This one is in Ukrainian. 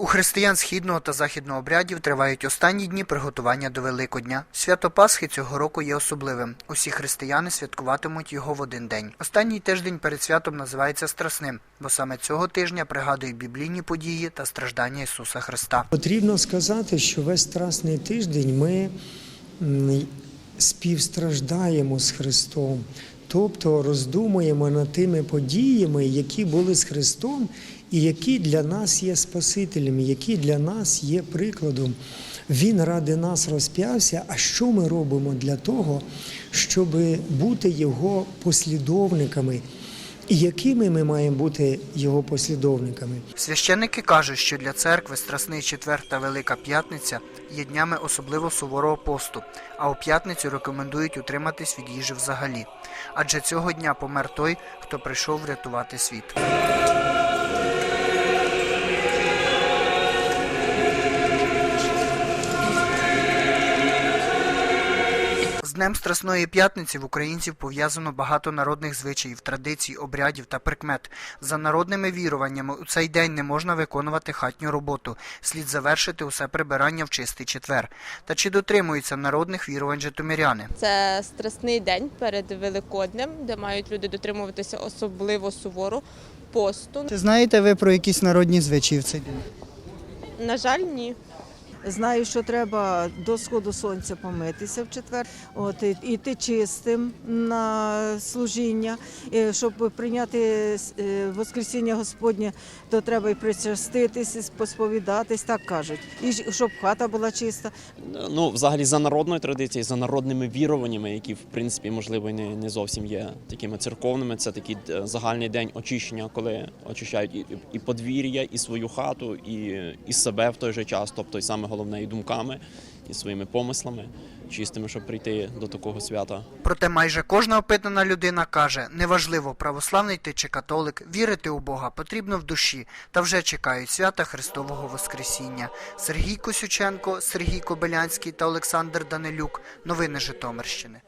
У християн східного та західного обрядів тривають останні дні приготування до Великодня. Свято Пасхи цього року є особливим. Усі християни святкуватимуть його в один день. Останній тиждень перед святом називається Страсним, бо саме цього тижня пригадують біблійні події та страждання Ісуса Христа. Потрібно сказати, що весь страсний тиждень ми співстраждаємо з Христом, тобто роздумуємо над тими подіями, які були з Христом, і які для нас є Спасителем, які для нас є прикладом. Він ради нас розп'явся. А що ми робимо для того, щоб бути Його послідовниками? І якими ми маємо бути його послідовниками? Священники кажуть, що для церкви Страсний четвер та Велика П'ятниця є днями особливо суворого посту, а у п'ятницю рекомендують утриматись від їжі взагалі. Адже цього дня помер той, хто прийшов врятувати світ. Днем Страсної п'ятниці в українців пов'язано багато народних звичаїв, традицій, обрядів та прикмет. За народними віруваннями у цей день не можна виконувати хатню роботу. Слід завершити усе прибирання в чистий четвер. Та чи дотримуються народних вірувань житомиряни? Це страсний день перед Великоднем, де мають люди дотримуватися особливо суворо посту. Чи знаєте ви про якісь народні звичаї в цей день? На жаль, ні. Знаю, що треба до сходу сонця помитися в четвер, от іти чистим на служіння. Щоб прийняти е, Воскресіння Господнє, то треба і причаститись, посповідатись, так кажуть. І щоб хата була чиста. Ну, взагалі, за народною традицією, за народними віруваннями, які в принципі можливо не, не зовсім є такими церковними. Це такий е, загальний день очищення, коли очищають і, і подвір'я, і свою хату, і, і себе в той же час, тобто і саме головне і думками, і своїми помислами, чистими, щоб прийти до такого свята. Проте майже кожна опитана людина каже: неважливо, православний ти чи католик, вірити у Бога потрібно в душі, та вже чекають свята Христового Воскресіння. Сергій Косюченко, Сергій Кобилянський та Олександр Данилюк. Новини Житомирщини.